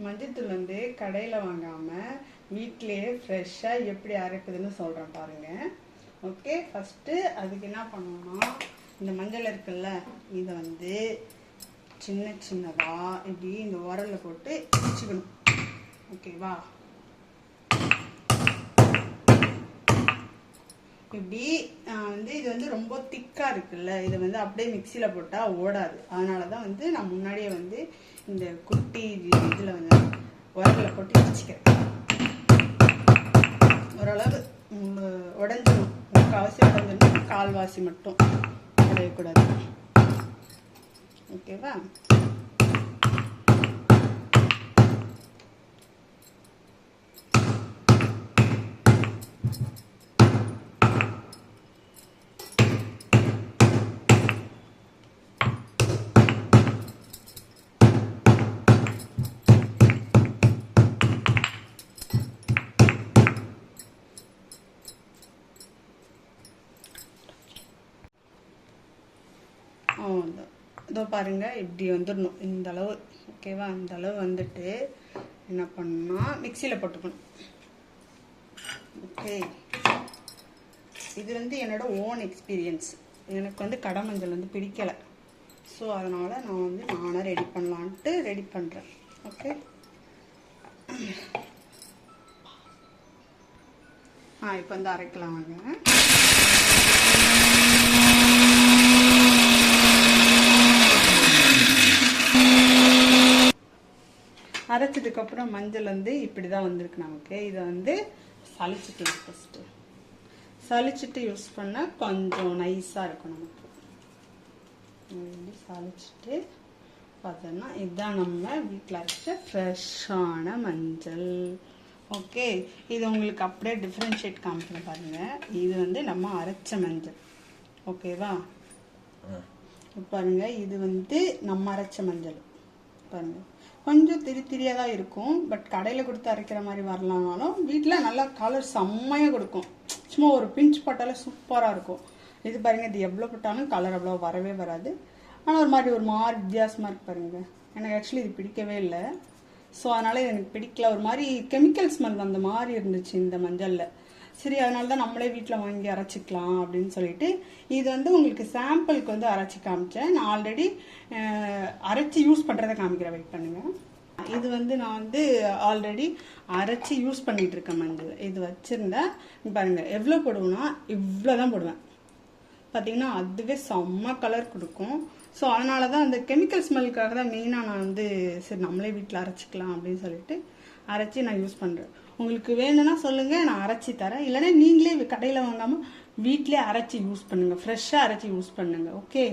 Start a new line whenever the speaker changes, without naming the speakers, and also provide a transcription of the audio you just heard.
மஞ்சத்தூள் வந்து கடையில் வாங்காமல் வீட்டிலேயே ஃப்ரெஷ்ஷாக எப்படி அரைக்குதுன்னு சொல்கிறேன் பாருங்கள் ஓகே ஃபஸ்ட்டு அதுக்கு என்ன பண்ணணும்னா இந்த மஞ்சள் இருக்குல்ல இதை வந்து சின்ன சின்னதாக இப்படி இந்த உரலில் போட்டு வச்சுக்கணும் ஓகேவா இப்படி வந்து இது வந்து ரொம்ப திக்காக இருக்குல்ல? இதை வந்து அப்படியே மிக்சியில் போட்டால் ஓடாது. அதனால தான் வந்து நான் முன்னாடியே வந்து இந்த குட்டி இதில் வந்து உரலில் போட்டு வச்சுக்கிறேன் ஓரளவு உடஞ்சிடும் முக்கால்வாசி உடஞ்சிரும் கால்வாசி மட்டும் உடையக்கூடாது. ஓகேவா? இதோ- பாருங்கள் இப்படி வந்துடணும் இந்த அளவு. ஓகேவா இந்த அளவு வந்துட்டு என்ன பண்ணால் மிக்சியில் போட்டுக்கணும். ஓகே இது வந்து என்னோட ஓன் எக்ஸ்பீரியன்ஸ் எனக்கு வந்து கடை மஞ்சள் வந்து பிடிக்கலை. ஸோ அதனால் நான் வந்து நானாக ரெடி பண்ணலான்ட்டு ரெடி பண்ணுறேன் ஓகே ஆ இப்போ வந்து அரைக்கலாம் வாங்க அரைச்சதுக்கப்புறம் மஞ்சள் வந்து இப்படி தான் வந்திருக்கு நமக்கு. இதை வந்து சளிச்சிக்கலாம் ஃபஸ்ட்டு சளிச்சிட்டு யூஸ் பண்ணால் கொஞ்சம் நைஸாக இருக்கும் நமக்கு. இப்படி சளிச்சிட்டு பார்த்தோன்னா இதுதான் நம்ம வீட்டில் அரைச்ச ஃப்ரெஷ்ஷான மஞ்சள். ஓகே இது உங்களுக்கு அப்படியே டிஃப்ரென்ஷியேட் காமிக்கிறேன் பாருங்கள் இது வந்து நம்ம அரைச்ச மஞ்சள். ஓகேவா பாருங்க இது வந்து நம்ம அரைச்ச மஞ்சள். பாருங்கள் கொஞ்சம் திரி திரியாக தான் இருக்கும். பட் கடையில் கொடுத்து அரைக்கிற மாதிரி வரலாம்னாலும் வீட்டில் நல்லா கலர் செம்மையாக கொடுக்கும். சும்மா ஒரு பிஞ்ச் போட்டாலே சூப்பராக இருக்கும். இது பாருங்கள் இது எவ்வளோ போட்டாலும் கலர் அவ்வளோ வரவே வராது. ஆனால் ஒரு மாதிரி ஒரு மாதிரி வித்தியாசமாக இருக்கு பாருங்கள் எனக்கு ஆக்சுவலி இது பிடிக்கவே இல்லை. ஸோ அதனால் எனக்கு பிடிக்கல. ஒரு மாதிரி கெமிக்கல் ஸ்மெல் வந்த மாதிரி இருந்துச்சு இந்த மஞ்சளில். சரி அதனால தான் நம்மளே வீட்டில் வாங்கி அரைச்சிக்கலாம் அப்படின்னு சொல்லிட்டு இது வந்து உங்களுக்கு சாம்பிளுக்கு வந்து அரைச்சி காமிச்சேன். நான் ஆல்ரெடி அரைச்சி யூஸ் பண்ணுறதை காமிக்கிறேன். வெயிட் பண்ணுங்க. இது வந்து நான் வந்து ஆல்ரெடி அரைச்சி யூஸ் பண்ணிட்டு இருக்கேன் மஞ்சள். இது வச்சுருந்தேன். பாருங்க எவ்வளோ போடுவேன்னா இவ்வளோ தான் போடுவேன். பார்த்தீங்கன்னா அதுவே செம்ம கலர் கொடுக்கும். ஸோ அதனால தான் அந்த கெமிக்கல் ஸ்மெல்லுக்காக தான் மெயினாக நான் வந்து சரி நம்மளே வீட்டில் அரைச்சிக்கலாம் அப்படின்னு சொல்லிட்டு அரைச்சி நான் யூஸ் பண்ணுறேன் உங்களுக்கு வேணும்னா சொல்லுங்கள் நான் அரைச்சி தரேன். இல்லைன்னா நீங்களே கடையில் வாங்காமல் வீட்டிலே அரைச்சி யூஸ் பண்ணுங்கள் ஃப்ரெஷ்ஷாக அரைச்சி யூஸ் பண்ணுங்கள் ஓகே